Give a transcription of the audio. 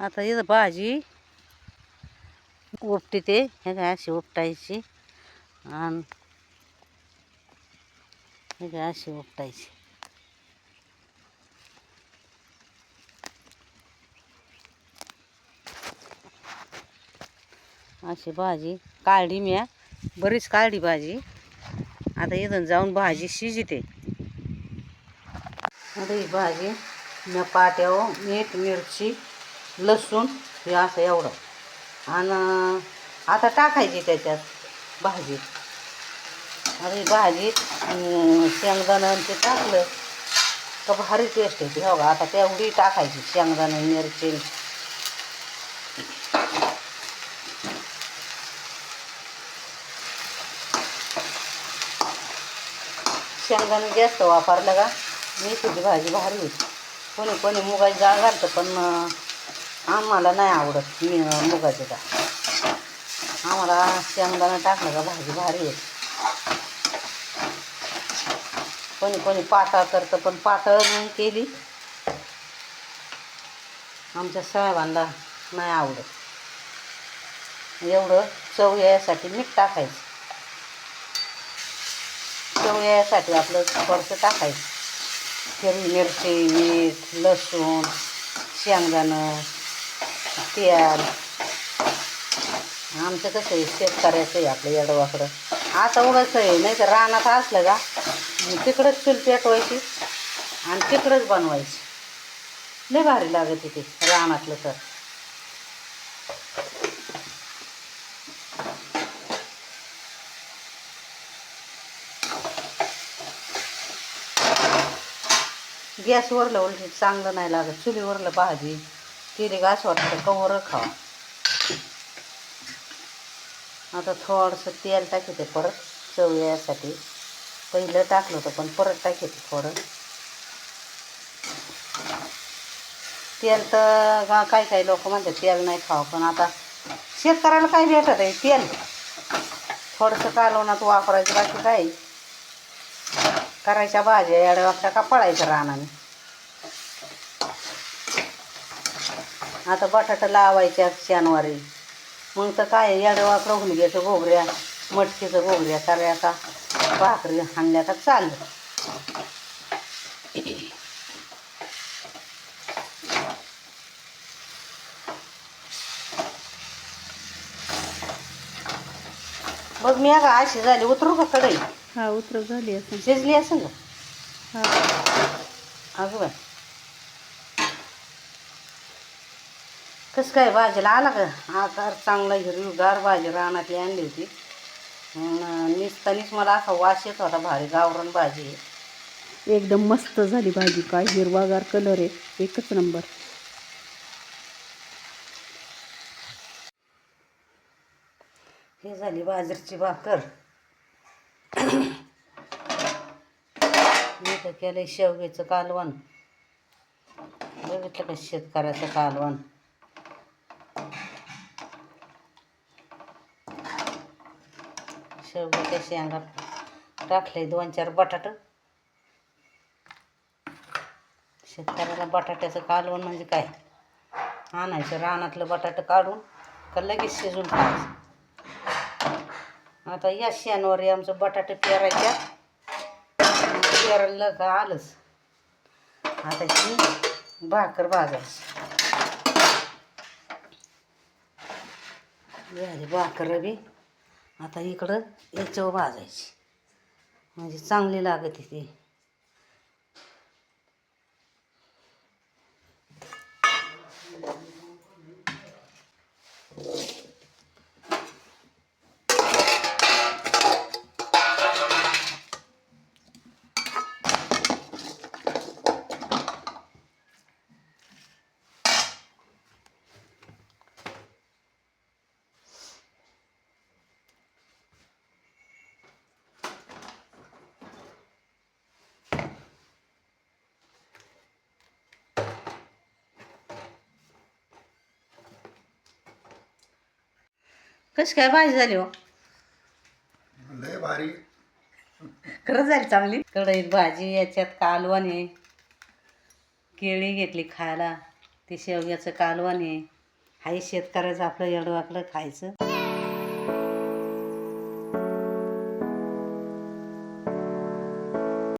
आता इथं भाजी उपटी ते हे काय अशी उपटायची. आणि हे काय अशी उपटायची. अशी भाजी काढली मी बरीच काढली भाजी. आता इथून जाऊन भाजी शिजते. आता ही भाजी मी पाट्यावर मीठ मिरची लसूण हे असं एवढं. आणि आता टाकायची त्याच्यात भाजी. आणि भाजी शेंगदाणं ते टाकलं तर भारी टेस्ट येते. हो आता तेवढी टाकायची शेंगदाणं मिरची. शेंगदाणं जास्त वापरलं का मेथीची भाजी भारी होती. कोणी कोणी मुगाची डाळ घालतं पण आम्हाला नाही आवडत मी मुगाचे मुगाची डाळ. आम्हाला शेंगदाणा टाकलं का भाजी भारी आहे. कोणी कोणी पातळ करतं पण पातळ नाही केली. आमच्या साहेबांना नाही आवडत. एवढं चव यासाठी मीठ टाकायचं. चव यासाठी आपलं थोडंसं टाकायचं. हिरवी मिरची मीठ लसूण शेंगदाणं. तेल आमचं कसं आहे शेतकऱ्याचं आहे आपलं येडवाकडं. आता उगाच आहे नाही तर रानात असलं का तिकडंच चूल पेटवायची आणि तिकडंच बनवायची. लय भारी लागत तिथे रानातलं तर. गॅसवरलं उलट चांगलं नाही लागत चुलीवरलं भाजी. केली का असं वाटतं कवर खावा. आता थोडंसं तेल टाकते परत चव यासाठी. पहिलं टाकलं होतं पण परत टाकते थोडं. तेल तर गा- काही काही लोक म्हणतात तेल नाही खावं पण आता शेतकऱ्याला काय भेटत आहे तेल? थोडंसं कालवणात वापरायचं बाकी काय करायच्या भाज्या याड्या वापऱ्या का पळायचं रानाने? आता बटाटा लावायच्या शनिवारी. मग तर काय याड्या वाकडं हुलग्याचं घोगऱ्या मटकीचं घोगऱ्या कराया का भाकरी हाणल्या का चाललं. बघ मी का अशी झाली उतरू का कढई? हा उतर झाली असं शिजली असेल का हा. अगं कसं काय भाजीला आला का? आकार चांगला हिरवीगार भाजी रानातली आणली होती. नुसतानीच मला असा वास येत होता भारी गावरण भाजी. एकदम मस्त झाली भाजी. काय हिरवागार कलर आहे. एकच नंबर हे झाली बाजरीची भाकर. मी तर केलं शेवग्याचं कालवण. बघितलं का शेतकऱ्याचं कालवण? शेवग्याच्या शेंगा टाकले दोन चार बटाट. शेतकऱ्याला बटाट्याचं कालवण म्हणजे काय? आणायचं रानातलं बटाटं काढून का लगेच शिजून खायचं. आता या शेणवर आमचं बटाटे पेरायच्या पेरायला का आलंच. आता ही भाकर भाजायची. भाकर बी आता इकडं याच्यावर भाजायची. म्हणजे चांगली लागते ती. कशी काय भाजी झाली हो? लय भारी. खरंच झाली चांगली. कढईत भाजी याच्यात कालवण आहे. केळी घेतली खायला. ते शेवग्याचं कालवण आहे. हाही शेतकऱ्याचं आपलं येडवाकलं खायचं.